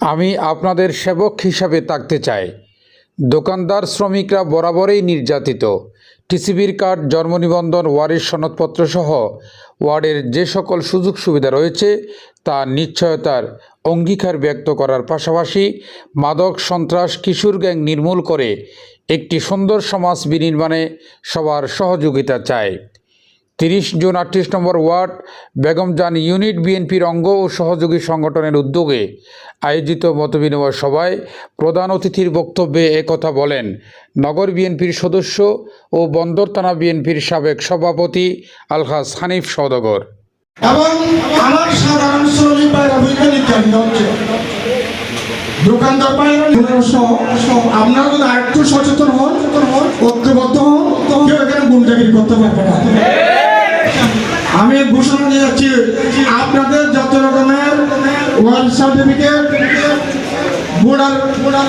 আমি আপনাদের সেবক হিসাবে থাকতে চাই। দোকানদার শ্রমিকরা বরাবরই নির্যাতিত। টিসিবির কার্ড, জন্ম নিবন্ধন ওয়ারিশ সনদপত্র সহ ওয়ার্ডের যে সকল সুযোগ সুবিধা রয়েছে তা নিশ্চয়তার অঙ্গীকার ব্যক্ত করার পাশাপাশি মাদক, সন্ত্রাস, কিশোর গ্যাং নির্মূল করে একটি সুন্দর সমাজ বিনির্মাণে সবার সহযোগিতা চায় তিরিশ জুন আটত্রিশ নম্বর ওয়ার্ড বেগমজান ইউনিট বিএনপির অঙ্গ ও সহযোগী সংগঠনের উদ্যোগে আয়োজিত মতবিনিময় সভায় প্রধান অতিথির বক্তব্যে একথা বলেন। নগর বিএনপির সদস্য ও বন্দর থানা বিএনপির সাবেক সভাপতি আলহাজ হানিফ সদগর এবং আমার সাধারণ শ্রমিক বাইরা বৈজ্ঞানিক দোকানদার আরেকটু সচেতন হন, ঐক্যবদ্ধ হন কেউ এখানে গুন্ডাগিরি করতে পারবে না। আমি ঘোষণা দিয়ে যাচ্ছি, আপনাদের যত রকমের world certificate voter voter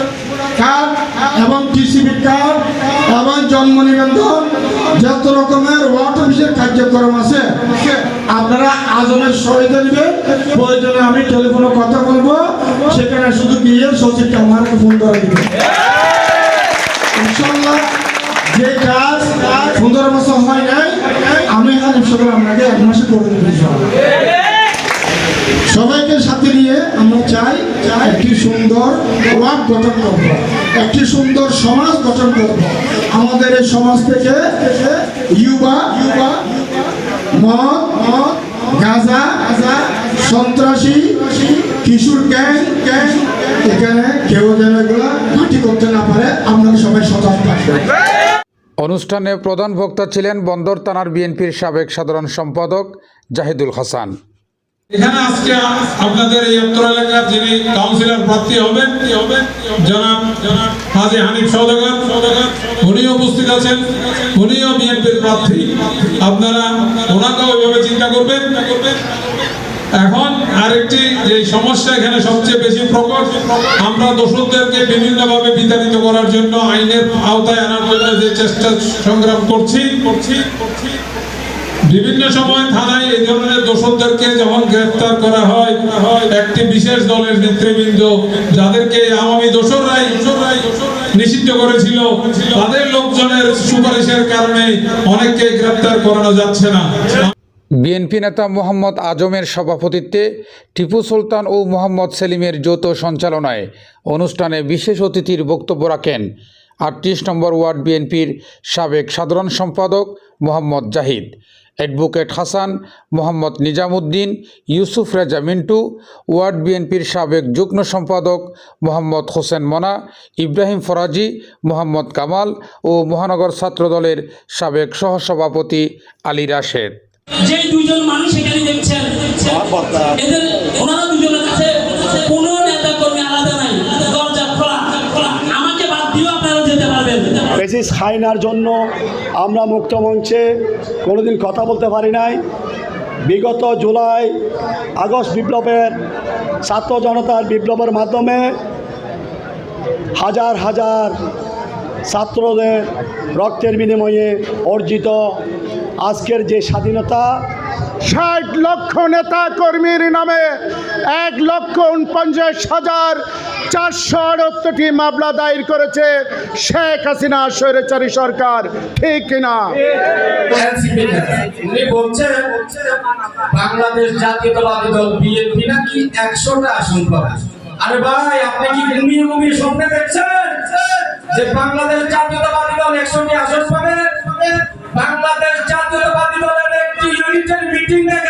card এবং টিসিবি কার্ড এবং জন্ম নিবন্ধন, যত রকমের ওয়ার্ড অফিসের কার্যক্রম আছে, আপনারা আজমের সহিত দিবেন প্রয়োজনে আমি টেলিফোনে কথা বলব, সেখানে শুধু গিয়ে সচিবকে আমার ফোন করে দিবেন। ইনশাল্লাহ যে কাজ পনেরো বছর হয় নাই আমি হানিফ সদর আপনাকে এক মাসে করে দেবো ইনশাল্লাহ সবাইকে সাথে নিয়ে আমরা চাই একটি সুন্দর ওয়ার্ড গঠন করব। একটি সুন্দর সমাজ গঠন করব। আমাদের এই সমাজ থেকে ইউবা ইউবা, মদ মদ, গাঁজা গাঁজা, সন্ত্রাসী, কিশোর গ্যাং গ্যাং, এখানে কেউ যেন এগুলা ঘাঁটি করতে না পারে আপনারা সবাই সজাগ থাকবেন অনুষ্ঠানে প্রধান বক্তা ছিলেন বন্দর থানার বিএনপির সাবেক সাধারণ সম্পাদক জাহিদুল হাসান। এখানে আজকে আপনাদের এই উত্তর এলাকার যিনি কাউন্সিলর প্রার্থী হবেন হবেন জনাব জনাব হাজি হানিফ সৌদাগর সৌদাগর উনিও উপস্থিত আছেন, উনিও বিএনপির প্রার্থী। আপনারা ওনাকেও ওইভাবে চিন্তা করবেন। করবেন এখন আরেকটি যে সমস্যা এখানে সবচেয়ে বেশি প্রকট, আমরা দোষকদেরকে বিভিন্নভাবে বিতাড়িত করার জন্য আইনের আওতায় আনার জন্য যে চেষ্টা সংগ্রাম করছি করছি করছি বিভিন্ন সময় থানায় এই ধরনের দোষকদেরকে যখন গ্রেফতার করা হয়, একটি বিশেষ দলের নেতৃবৃন্দ যাদেরকে আওয়ামী দোসররাই নিষিদ্ধ করেছিল, তাদের লোকজনের সুপারিশের কারণে অনেককে গ্রেফতার করানো যাচ্ছে না। বিএনপি নেতা মোহাম্মদ আজমের সভাপতিত্বে টিপু সুলতান ও মোহাম্মদ সেলিমের যৌথ সঞ্চালনায় অনুষ্ঠানে বিশেষ অতিথির বক্তব্য রাখেন আটত্রিশ নম্বর ওয়ার্ড বিএনপির সাবেক সাধারণ সম্পাদক মোহাম্মদ জাহিদ। অ্যাডভোকেট হাসান মোহাম্মদ নিজামুদ্দিন ইউসুফ রেজা মিন্টু ওয়ার্ড বিএনপির সাবেক যুগ্ম সম্পাদক মোহাম্মদ হোসেন মনা ইব্রাহিম ফরাজি মোহাম্মদ কামাল ও মহানগর ছাত্রদলের সাবেক সহসভাপতি আলী রাশেদ। যে দুইজন মানুষ এখানে দেখছেন এদের ওনারা দুজনের কাছে কোন বেসিস খাইনার জন্য আমরা মুক্ত মঞ্চে কোনোদিন কথা বলতে পারি নাই। বিগত জুলাই, আগস্ট বিপ্লবের ছাত্র জনতার বিপ্লবের মাধ্যমে হাজার হাজার ছাত্রদের রক্তের বিনিময়ে অর্জিত আজকের যে স্বাধীনতা ষাট লক্ষ নেতা কর্মীর নামে এক লক্ষ উনপঞ্চাশ হাজার চারশো আটাত্তরটি মামলা দায়ের করেছে শেখ হাসিনা স্বৈরাচারী সরকার। ঠিক কিনা? বাংলাদেশ জাতীয়তাবাদী দল, বিএনপি নাকি একশোটা আসন পাবে। আরে ভাই, আপনি কি ঘুমিয়ে ঘুমিয়ে স্বপ্নে দেখছেন? যে বাংলাদেশ জাতীয়তাবাদী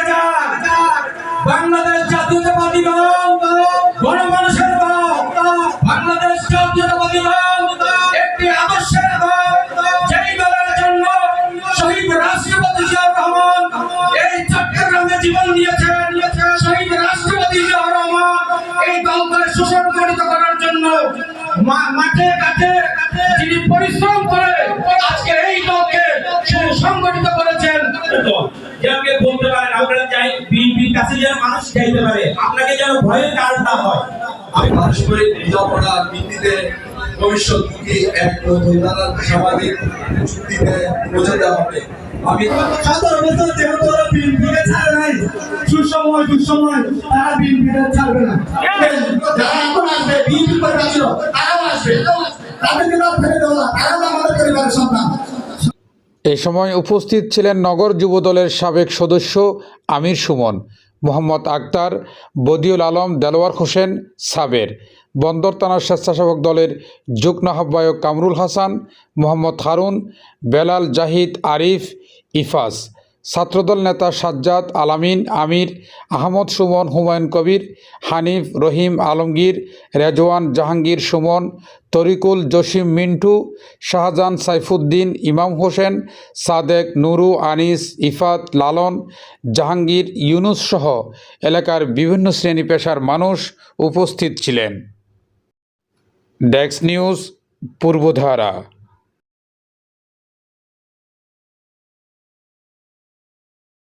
যান বাংলাদেশ জাতীয়তাবাদী দল। গণমানুষের দল। বাংলাদেশ একটি আদর্শের দল। যেই জন্য শহীদ রাষ্ট্রপতি জিয়াউর রহমান এই চট্টগ্রামে জীবন দিয়েছেন, শহীদ রাষ্ট্রপতি জিয়াউর রহমান এই দলকে সুসংগঠিত করার জন্য মাঠে ঘাটে তিনি পরিশ্রম করে আজকে এই দলকে সুসংগঠিত করেছেন। আপনারা যাই বিএনপির কাছে যেন মানুষ যাইতে পারে। আপনাকে যেন ভয়ের কারণ না হয়। আমি পারস্পরিক বোঝাপড়ার ভিত্তিতে ভবিষ্যৎমুখী এক ধারার সামাজিক চুক্তিতে বোঝাতে হবে। আমি সতেরো যেহেতু ওরা বিএনপিকে ছাড়ে নাই। সুসময় দুঃসময় তারা বিএনপিকে ছাড়বে না। যারা এখন আসবে তাদেরকে না ফেলে দেওয়া না, তারা আমাদের পরিবারের সন্তান। এ সময় উপস্থিত ছিলেন নগর যুবদলের সাবেক সদস্য আমির সুমন, মোহাম্মদ আক্তার, বদিউল আলম, দেলোয়ার হোসেন, সাবের। বন্দর থানার স্বেচ্ছাসেবক দলের যুগ্ম আহ্বায়ক কামরুল হাসান, মোহাম্মদ হারুন, বেলাল জাহিদ, আরিফ ইফাস ছাত্রদল নেতা সাজ্জাদ আলামিন, আমির, আহমদ সুমন, হুমায়ুন কবির, হানিফ, রহিম, আলমগীর, রেজওয়ান, জাহাঙ্গীর সুমন, তরিকুল, জসিম, মিন্টু, শাহজাহান সাইফুদ্দিন, ইমাম হোসেন, সাদেক, নুরু, আনিস, ইফাত, লালন, জাহাঙ্গীর, ইউনুস সহ এলাকার বিভিন্ন শ্রেণি পেশার মানুষ উপস্থিত ছিলেন। ডেক্স নিউজ, পূর্বধারা।